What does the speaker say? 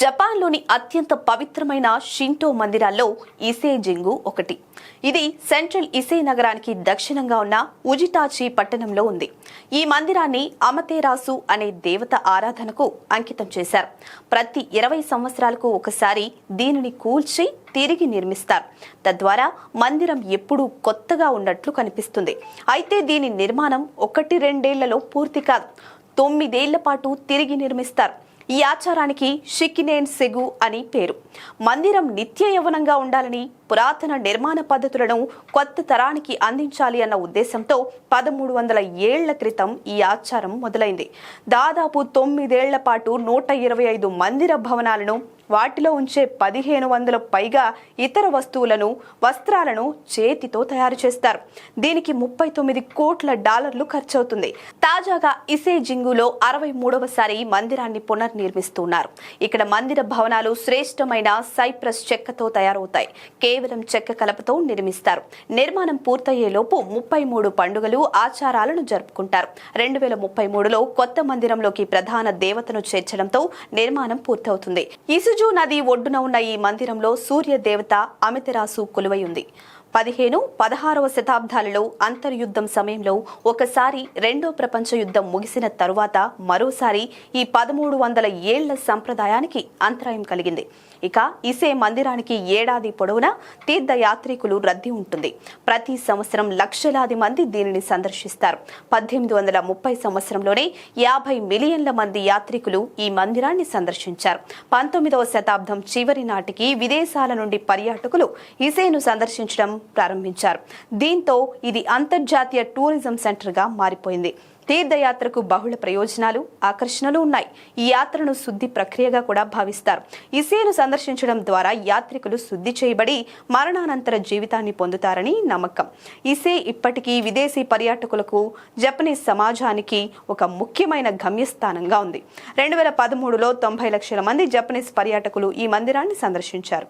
జపాన్లోని అత్యంత పవిత్రమైన షింటో మందిరాల్లో ఇసే జింగు ఒకటి. ఇది సెంట్రల్ ఇసే నగరానికి దక్షిణంగా ఉన్న ఉజిటాచి పట్టణంలో ఉంది. ఈ మందిరాన్ని అమతేరాసు అనే దేవత ఆరాధనకు అంకితం చేశారు. ప్రతి ఇరవై సంవత్సరాలకు ఒకసారి దీనిని కూల్చి తిరిగి నిర్మిస్తారు. తద్వారా మందిరం ఎప్పుడూ కొత్తగా ఉన్నట్లు కనిపిస్తుంది. అయితే దీని నిర్మాణం ఒకటి రెండేళ్ళలో పూర్తి కాదు. తొమ్మిదేళ్ళ పాటు తిరిగి నిర్మిస్తారు. ఈ ఆచారానికి షికినేన్ సెగు అని పేరు. మందిరం నిత్య యవనంగా ఉండాలని పురాతన నిర్మాణ పద్ధతులను కొత్త తరానికి అందించాలి అన్న ఉద్దేశంతో పదమూడు వందల ఏళ్ళ క్రితం ఈ ఆచారం మొదలైంది. దాదాపు తొమ్మిదేళ్ళ పాటు నూట ఇరవై ఐదు మందిర భవనాలను వాటిలో ఉంచే పదిహేను వందల పైగా ఇతర వస్తువులను వస్త్రాలను చేతితో తయారు చేస్తారు. దీనికి ముప్పై తొమ్మిది కోట్ల డాలర్లు ఖర్చవుతుంది. తాజాగా ఇసే జింగులో అరవై మూడవసారి మందిరాన్ని పునర్నిర్మిస్తున్నారు. ఇక్కడ మందిర భవనాలు శ్రేష్టమైన సైప్రస్ చెక్కతో తయారవుతాయి. కేవలం చెక్క కలపతో నిర్మిస్తారు. నిర్మాణం పూర్తయ్యేలోపు ముప్పై మూడు పండుగలు ఆచారాలను జరుపుకుంటారు. రెండు వేల ముప్పై మూడులో కొత్త మందిరంలోకి ప్రధాన దేవతను చేర్చడంతో నిర్మాణం పూర్తవుతుంది. ఇసుజు నది ఒడ్డున ఉన్న ఈ మందిరంలో సూర్య దేవత అమితరాసు కొలువై ఉంది. పదిహేను పదహారవ శతాబ్దాలలో అంతర్యుద్ధం సమయంలో ఒకసారి రెండో ప్రపంచ యుద్ధం ముగిసిన తరువాత మరోసారి ఈ పదమూడు వందల ఏళ్ళ సంప్రదాయానికి అంతరాయం కలిగింది. ఇక ఇసే మందిరానికి ఏడాది పొడవునా తీర్థయాత్రికులు రద్దీ ఉంటుంది. ప్రతి సంవత్సరం లక్షలాది మంది దీనిని సందర్శిస్తారు. పద్దెనిమిది వందల ముప్పై సంవత్సరంలోనే యాభై మిలియన్ల మంది యాత్రికులు ఈ మందిరాన్ని సందర్శించారు. పంతొమ్మిదవ శతాబ్దం చివరి నాటికి విదేశాల నుండి పర్యాటకులు ఇసేను సందర్శించడం ప్రారంభించారు. దీంతో ఇది అంతర్జాతీయ టూరిజం సెంటర్గా మారిపోయింది. తీర్థయాత్రకు బహుళ ప్రయోజనాలు ఆకర్షణలు ఉన్నాయి. ఈ యాత్రను శుద్ధి ప్రక్రియగా కూడా భావిస్తారు. ఇసేను సందర్శించడం ద్వారా యాత్రికులు శుద్ధి చేయబడి మరణానంతర జీవితాన్ని పొందుతారని నమ్మకం. ఇసే ఇప్పటికీ విదేశీ పర్యాటకులకు జపనీస్ సమాజానికి ఒక ముఖ్యమైన గమ్యస్థానంగా ఉంది. రెండు వేల పదమూడులో తొంభై లక్షల మంది జపనీస్ పర్యాటకులు ఈ మందిరాన్ని సందర్శించారు.